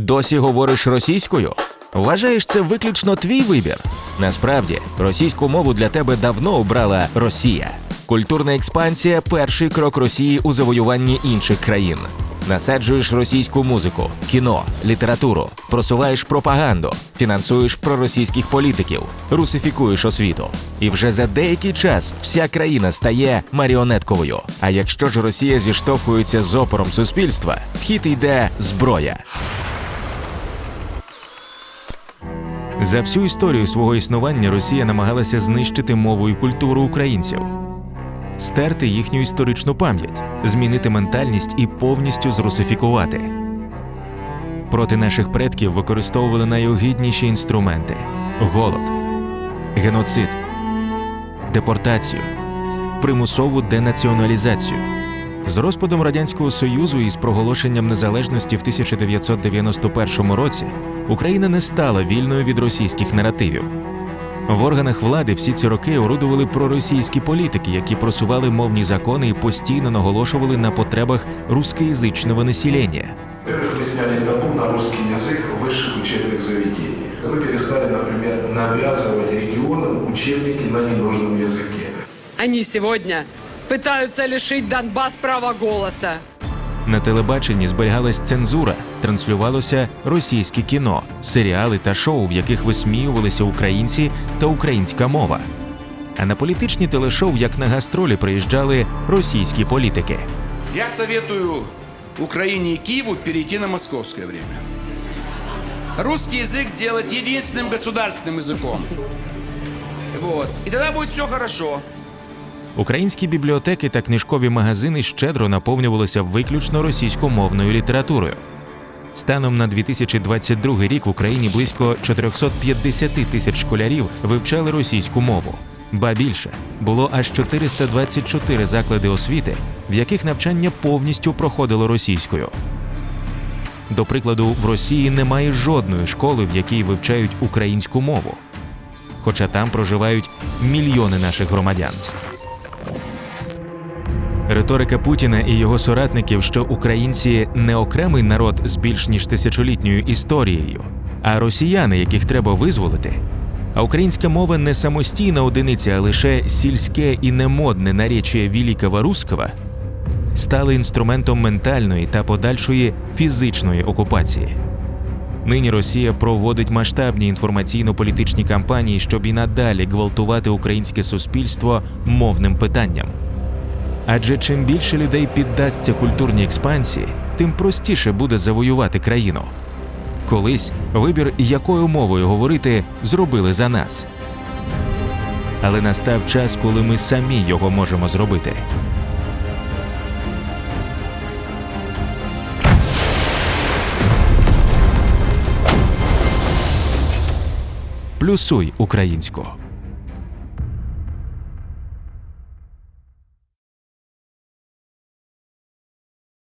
Досі говориш російською? Вважаєш це виключно твій вибір? Насправді, російську мову для тебе давно обрала Росія. Культурна експансія перший крок Росії у завоюванні інших країн. Насаджуєш російську музику, кіно, літературу, просуваєш пропаганду, фінансуєш проросійських політиків, русифікуєш освіту. І вже за деякий час вся країна стає маріонетковою. А якщо ж Росія зіштовхується з опором суспільства, в хід йде зброя. За всю історію свого існування Росія намагалася знищити мову і культуру українців, стерти їхню історичну пам'ять, змінити ментальність і повністю зрусифікувати. Проти наших предків використовували найогідніші інструменти: голод, геноцид, депортацію, примусову денаціоналізацію. З розпадом Радянського Союзу і з проголошенням незалежності в 1991 році Україна не стала вільною від російських наративів. В органах влади всі ці роки орудували проросійські політики, які просували мовні закони і постійно наголошували на потребах рускоязичного населення. Во-первых, мы сняли табу на русский язык в высших учебных заведениях. Мы перестали, например, навязывать регионам учебники на ненужном языке. Они сегодня пытаются лишить Донбасс права голоса. На телебаченні зберігалась цензура, транслювалося російське кіно, серіали та шоу, в яких висміювалися українці та українська мова. А на політичні телешоу, як на гастролі, приїжджали російські політики. Я советую Украине и Киеву перейти на московское время. Русский язык сделать единственным государственным языком. Вот. И тогда будет все хорошо. Українські бібліотеки та книжкові магазини щедро наповнювалися виключно російськомовною літературою. Станом на 2022 рік в Україні близько 450 тисяч школярів вивчали російську мову. Ба більше було аж 424 заклади освіти, в яких навчання повністю проходило російською. До прикладу, в Росії немає жодної школи, в якій вивчають українську мову, хоча там проживають мільйони наших громадян. Риторика Путіна і його соратників, що українці не окремий народ з більш ніж тисячолітньою історією, а росіяни, яких треба визволити. А українська мова не самостійна одиниця, а лише сільське і немодне наречіє Вілікого Руского, стали інструментом ментальної та подальшої фізичної окупації. Нині Росія проводить масштабні інформаційно-політичні кампанії, щоб і надалі гвалтувати українське суспільство мовним питанням. Адже чим більше людей піддасться культурній експансії, тим простіше буде завоювати країну. Колись вибір, якою мовою говорити, зробили за нас. Але настав час, коли ми самі його можемо зробити. Плюсуй українську.